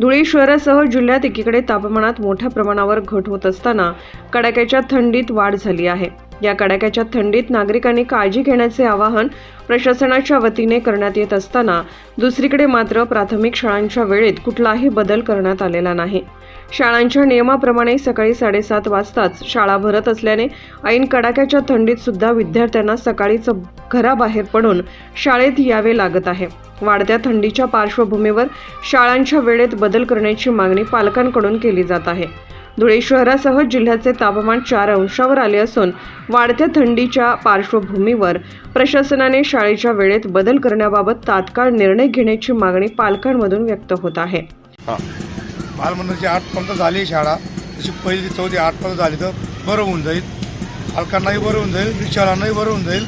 धुळे शहरासह जिल्ह्यात एकीकडे तापमानात मोठ्या प्रमाणावर घट होत असताना कडाक्याच्या थंडीत वाढ झाली आहे. या कडाक्याच्या थंडीत नागरिकांनी काळजी घेण्याचे आवाहन प्रशासनाच्या वतीने करण्यात येत असताना दुसरीकडे मात्र प्राथमिक शाळांच्या वेळेत कुठलाही बदल करण्यात आलेला नाही. शाळांच्या नियमाप्रमाणे सकाळी साडेसात वाजताच शाळा भरत असल्याने ऐन कडाक्याच्या थंडीत सुद्धा विद्यार्थ्यांना सकाळीच घराबाहेर पडून शाळेत यावे लागत आहे. वाढत्या थंडीच्या पार्श्वभूमीवर शाळांच्या वेळेत बदल करण्याची मागणी पालकांकडून केली जात आहे. धुळे शहरासह जिल्ह्याचे तापमान चार अंशावर आले असून वाढत्या थंडीच्या पार्श्वभूमीवर प्रशासनाने शाळेच्या वेळेत बदल करण्याबाबत तात्काळ निर्णय घेण्याची मागणी पालकांमधून व्यक्त होत आहे. हां. बालमंदिरची आठपर्यंत झाली शाळा. तशी पहिली चौथी आठपर्यंत झाली तर बरं होऊन जाईल. पालकांनाही बरं होऊन जाईल रिक्षावाल्यांनाही बरं होऊन जाईल.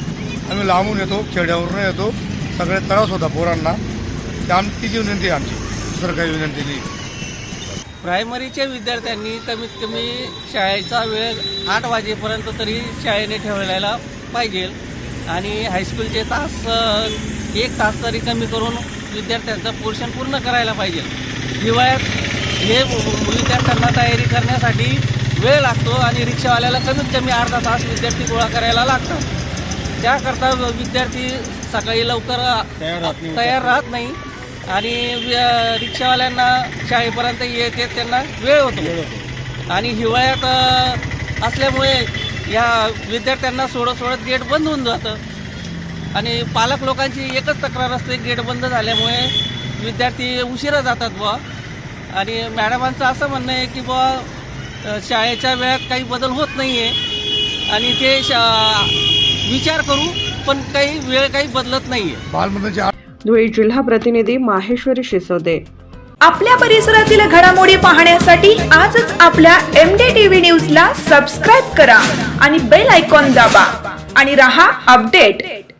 आम्ही लांबून येतो खेड्यावरून येतो. सगळे त्रास होता पोरांना. आमची जी विनंती आहे आमची दुसरं काही विनंती नाही. प्रायमरीच्या विद्यार्थ्यांनी कमीत कमी शाळेचा वेळ आठ वाजेपर्यंत तरी शाळेने ठेवलेला पाहिजे. आणि हायस्कूलचे तास एक तास तरी कमी करून विद्यार्थ्यांचं पोर्शन पूर्ण करायला पाहिजे. हिवाळ्यात हे विद्यार्थ्यांना तयारी करण्यासाठी वेळ लागतो आणि रिक्षावाल्याला कमीत कमी अर्धा तास विद्यार्थी गोळा करायला लागतात. त्याकरता विद्यार्थी सकाळी लवकर तयार राहत नाही. आणि रिक्षावाल्यांना शाळेपर्यंत येते त्यांना वेळ होतो. आणि हिवाळ्यात असल्यामुळे या विद्यार्थ्यांना सोडत सोडत गेट बंद होऊन जातं. आणि पालक लोकांची एकच तक्रार असते गेट बंद झाल्यामुळे विद्यार्थी उशिरा जातात बुवा. आणि मॅडमांचं असं म्हणणं आहे की बुवा शाळेच्या वेळात काही बदल होत नाही आहे आणि ते शा विचार करू पण काही वेळ काही बदलत नाही आहे धुळे जिल्हा प्रतिनिधी माहेश्वरी शिसोदे. आपल्या परिसरातील घडामोडी पाहण्यासाठी आजच आपल्या एम डी टीव्ही न्यूजला सबस्क्राईब करा आणि बेल आयकॉन दाबा आणि रहा अपडेट